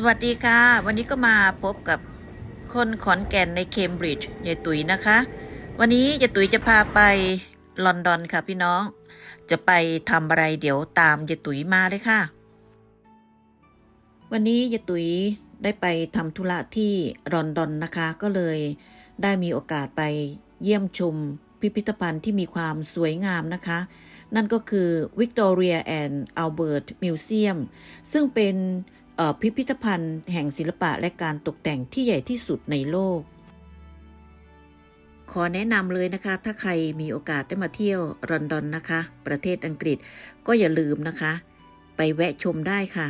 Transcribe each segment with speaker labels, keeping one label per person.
Speaker 1: สวัสดีค่ะ วันนี้ก็มาพบกับคนขอนแก่นในเคมบริดจ์ยายตุ๋ยนะคะ วันนี้ยายตุ๋ยจะพาไปลอนดอนค่ะพี่น้อง จะไปทำอะไรเดี๋ยวตามยายตุ๋ยมาเลยค่ะ วันนี้ยายตุ๋ยได้ไปทำธุระที่ลอนดอนนะคะ ก็เลยได้มีโอกาสไปเยี่ยมชมพิพิธภัณฑ์ที่มีความสวยงามนะคะ นั่นก็คือ Victoria and Albert Museum ซึ่งเป็น พิพิธภัณฑ์แห่งศิลปะและการตกแต่งที่ใหญ่ที่สุดในโลก ขอแนะนำเลยนะคะ ถ้าใครมีโอกาสได้มาเที่ยวลอนดอนนะคะ ประเทศอังกฤษก็อย่าลืมนะคะ ไปแวะชมได้ค่ะ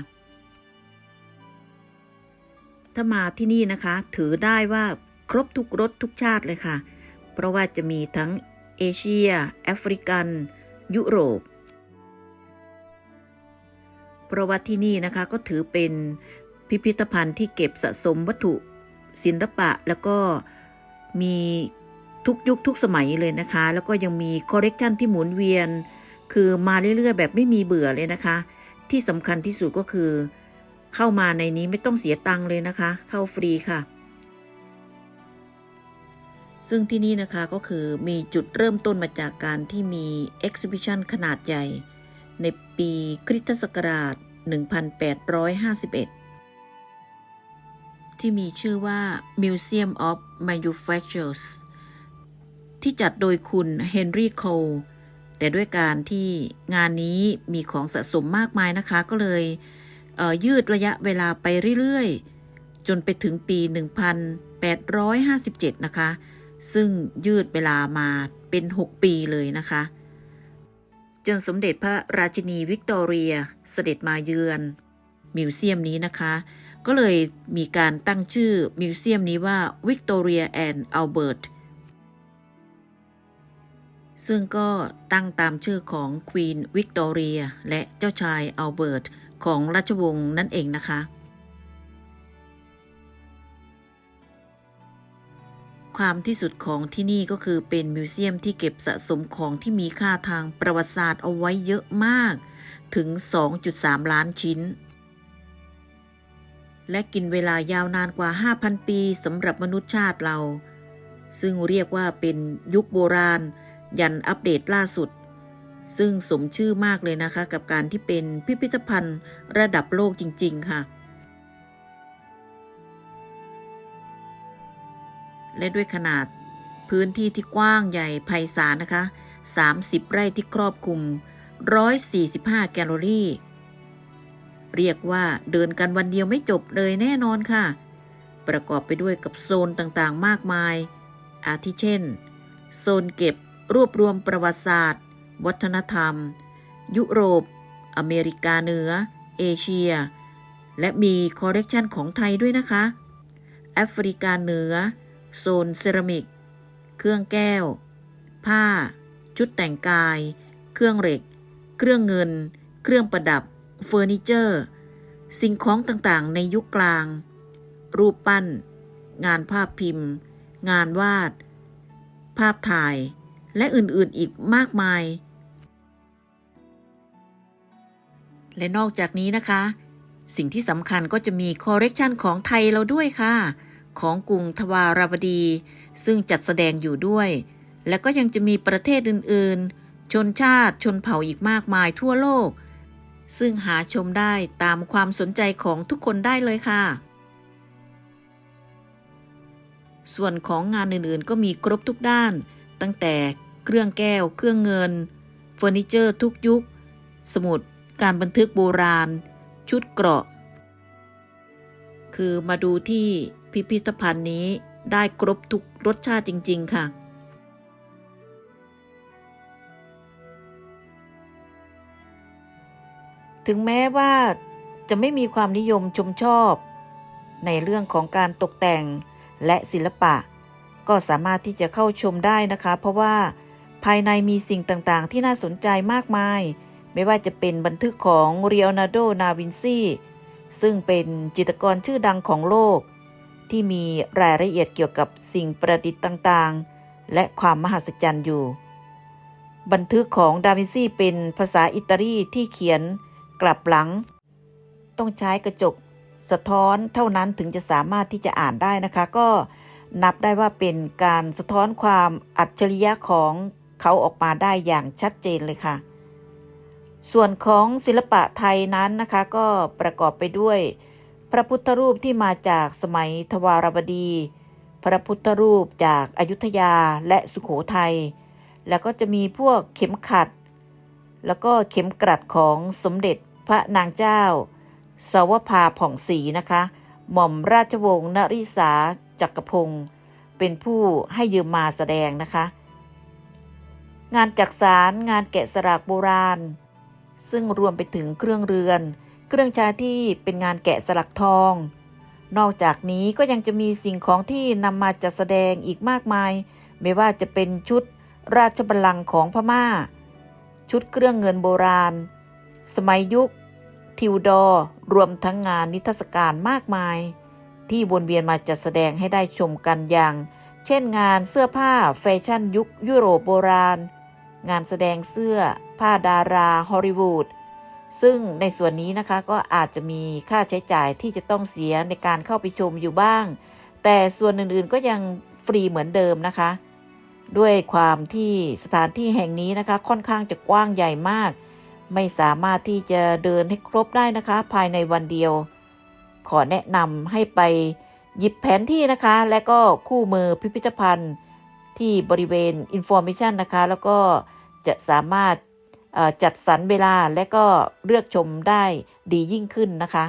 Speaker 1: ถ้ามาที่นี่นะคะ ถือได้ว่าครบทุกรสทุกชาติเลยค่ะ เพราะว่าจะมีทั้งเอเชีย แอฟริกัน ยุโรป เพราะว่าที่นี่นะคะก็ถือเป็นพิพิธภัณฑ์ที่เก็บสะสมวัตถุศิลปะแล้วก็มีทุกยุคทุกสมัยเลยนะคะ แล้วก็ยังมีคอลเลกชันที่หมุนเวียน คือมาเรื่อยๆ แบบไม่มีเบื่อเลยนะคะ ที่สำคัญที่สุดก็คือ เข้ามาในนี้ไม่ต้องเสียตังค์เลยนะคะ เข้าฟรีค่ะ ซึ่งที่นี่นะคะก็คือมีจุดเริ่มต้นมาจากการที่มี Exhibition ขนาดใหญ่ ในปีคริสตศักราช 1851 ที่มีชื่อว่า Museum of Manufactures ที่จัดโดยคุณเฮนรี่โคลแต่ด้วยการที่งานนี้มีของสะสมมากมายนะคะก็เลยเยืดระยะเวลาไปเรื่อยๆ จนไปถึงปี 1857 นะคะ ซึ่งยืดเวลามาเป็น 6 ปีเลยนะคะ จนสมเด็จพระราชินีวิกตอเรียเสด็จมาเยือนมิวเซียมนี้นะคะ ก็เลยมีการตั้งชื่อมิวเซียมนี้ว่าวิกตอเรียแอนด์อัลเบิร์ตซึ่งก็ตั้งตามชื่อของควีนวิกตอเรียและเจ้าชายอัลเบิร์ตของราชวงศ์นั่นเองนะคะ ความที่สุดของที่นี่ก็คือเป็นมิวเซียมที่เก็บสะสมของที่มีค่าทางประวัติศาสตร์เอาไว้เยอะมาก ถึง 2.3 ล้านชิ้น และกินเวลายาวนานกว่า 5,000 ปีสำหรับมนุษยชาติเรา ซึ่งเรียกว่าเป็นยุคโบราณ ยันอัปเดตล่าสุด ซึ่งสมชื่อมากเลยนะคะ กับการที่เป็นพิพิธภัณฑ์ระดับโลกจริง ๆ ค่ะ และด้วยขนาดพื้นที่ที่กว้างใหญ่ไพศาลนะคะ 30 ไร่ที่ครอบคลุม 145 แกลลอรี่ เรียกว่าเดินกันวันเดียวไม่จบเลยแน่นอนค่ะ ประกอบไปด้วยกับโซนต่างๆมากมาย อาทิเช่น โซนเก็บรวบรวมประวัติศาสตร์ วัฒนธรรม ยุโรป อเมริกาเหนือ เอเชีย และมีคอลเลกชันของไทยด้วยนะคะ แอฟริกาเหนือ โซนเซรามิก เครื่องแก้ว ผ้า ชุดแต่งกาย เครื่องเหล็ก เครื่องเงิน เครื่องประดับ เฟอร์นิเจอร์ สิ่งของต่างๆ ในยุคกลาง รูปปั้น งานภาพพิมพ์ งานวาด ภาพถ่าย และอื่นๆอีกมากมาย และนอกจากนี้นะคะ สิ่งที่สำคัญก็จะมีคอลเลกชันของไทยเราด้วยค่ะ ของกรุงทวาราวดี ซึ่งจัดแสดงอยู่ด้วย และก็ยังจะมีประเทศอื่นๆ ชนชาติชนเผ่าอีกมากมายทั่วโลก ซึ่งหาชมได้ตามความสนใจของทุกคนได้เลยค่ะ ส่วนของงานอื่นๆ ก็มีครบทุกด้าน ตั้งแต่เครื่องแก้ว เครื่องเงิน เฟอร์นิเจอร์ทุกยุค สมุด การบันทึกโบราณ ชุดเกราะ คือมาดูที่ พิพิธภัณฑ์นี้ได้ครบทุกรสชาติจริง ๆ ค่ะ ถึงแม้ว่าจะไม่มีความนิยมชมชอบ ในเรื่องของการตกแต่งและศิลปะ ก็สามารถที่จะเข้าชมได้นะคะ เพราะว่าภายในมีสิ่งต่างๆ ที่น่าสนใจมากมาย ไม่ว่าจะเป็นบันทึกของเรียนาโดนาวินซีซึ่งเป็นจิตรกรชื่อดังของโลก ที่มีรายละเอียดเกี่ยวกับสิ่งประดิษฐ์ต่างๆ และความมหัศจรรย์อยู่ บันทึกของดาวินซีเป็นภาษาอิตาลีที่เขียนกลับหลัง ต้องใช้กระจกสะท้อนเท่านั้นถึงจะสามารถที่จะอ่านได้นะคะ ก็นับได้ว่าเป็นการสะท้อนความอัจฉริยะของเขาออกมาได้อย่างชัดเจนเลยค่ะ ส่วนของศิลปะไทยนั้นนะคะ ก็ประกอบไปด้วย พระพุทธรูปที่มาจากสมัยทวารวดี พระพุทธรูปจากอายุทยาและสุขโขทัย แล้วก็จะมีพวกเข็มขัด แล้วก็เข็มกลัดของสมเด็จพระนางเจ้าสาวภาผ่องศรีนะคะ หม่อมราชวงศ์นริษาจักรพงศ์เป็นผู้ให้ยืมมาแสดงนะคะ งานจักสารงานแกะสลักโบราณ ซึ่งรวมไปถึงเครื่องเรือน เครื่องใช้ที่เป็นงานแกะสลักทอง นอกจากนี้ก็ยังจะมีสิ่งของที่นำมาจัดแสดงอีกมากมาย ไม่ว่าจะเป็นชุดราชบัลลังก์ของพม่า ชุดเครื่องเงินโบราณ สมัยยุค ทิวดอร์รวมทั้งงานนิทรรศการมากมาย ที่วนเวียนมาจัดแสดงให้ได้ชมกันอย่าง เช่นงานเสื้อผ้าแฟชั่นยุคยุโรปโบราณ งานแสดงเสื้อผ้าดาราฮอลลีวูด ซึ่งในส่วนนี้นะคะก็อาจจะมีค่าใช้จ่ายที่จะต้องเสียในการเข้าไปชมอยู่บ้าง แต่ส่วนอื่นๆก็ยังฟรีเหมือนเดิมนะคะ ด้วยความที่สถานที่แห่งนี้นะคะ ค่อนข้างจะกว้างใหญ่มาก ไม่สามารถที่จะเดินให้ครบได้นะคะ ภายในวันเดียว ขอแนะนำให้ไปหยิบแผนที่นะคะ และก็คู่มือพิพิธภัณฑ์ที่บริเวณ Information นะคะ แล้วก็จะสามารถ จัดสรรเวลาและก็เลือกชมได้ดียิ่งขึ้นนะคะ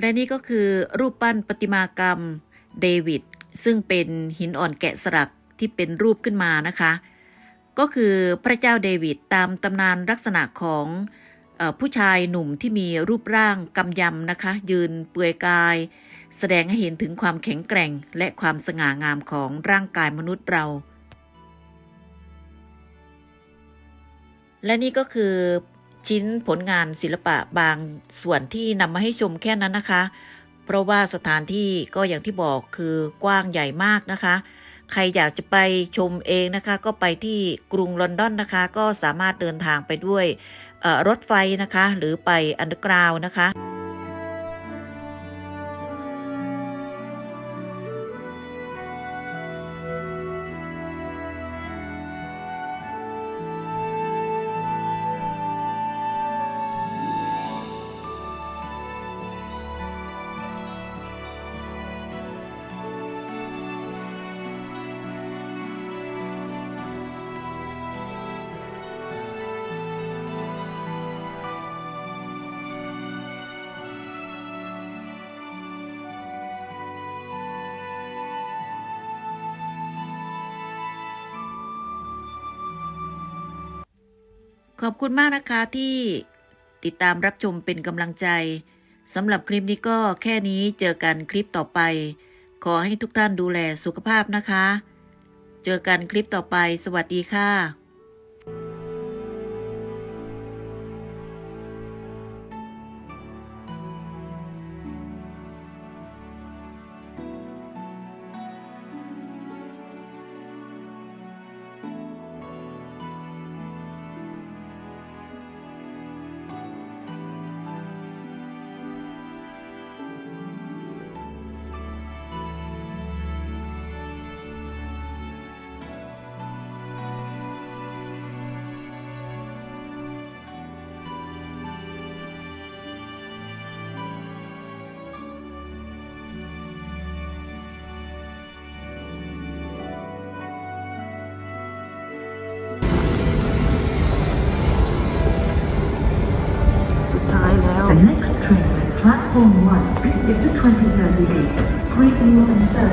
Speaker 1: และนี่ก็คือรูปปั้นประติมากรรมเดวิดซึ่งเป็นหินอ่อนแกะสลักที่เป็นรูปขึ้นมานะคะ ก็คือพระเจ้าเดวิดตามตำนานลักษณะของ ผู้ชายหนุ่มที่มีรูปร่างกำยำนะคะ ยืนเปลือยกาย แสดงให้เห็นถึงความแข็งแกร่งและความสง่างามของร่างกายมนุษย์เรา และนี่ก็คือชิ้นผลงานศิลปะบางส่วนที่นำมาให้ชมแค่นั้นนะคะ เพราะว่าสถานที่ก็อย่างที่บอกคือกว้างใหญ่มากนะคะ ใครอยากจะไปชมเองนะคะ ก็ไปที่กรุงลอนดอนนะคะ ก็สามารถเดินทางไปด้วย รถไฟนะคะ หรือไปอันเดอร์กราวนะคะ ขอบคุณมากนะคะที่ติดตามรับชมเป็นกำลังใจสำหรับคลิปนี้ก็แค่นี้เจอกันคลิปต่อไป ขอให้ทุกท่านดูแลสุขภาพนะคะ เจอกันคลิปต่อไป สวัสดีค่ะ
Speaker 2: platform 1 is the 2038 Great Northern Service.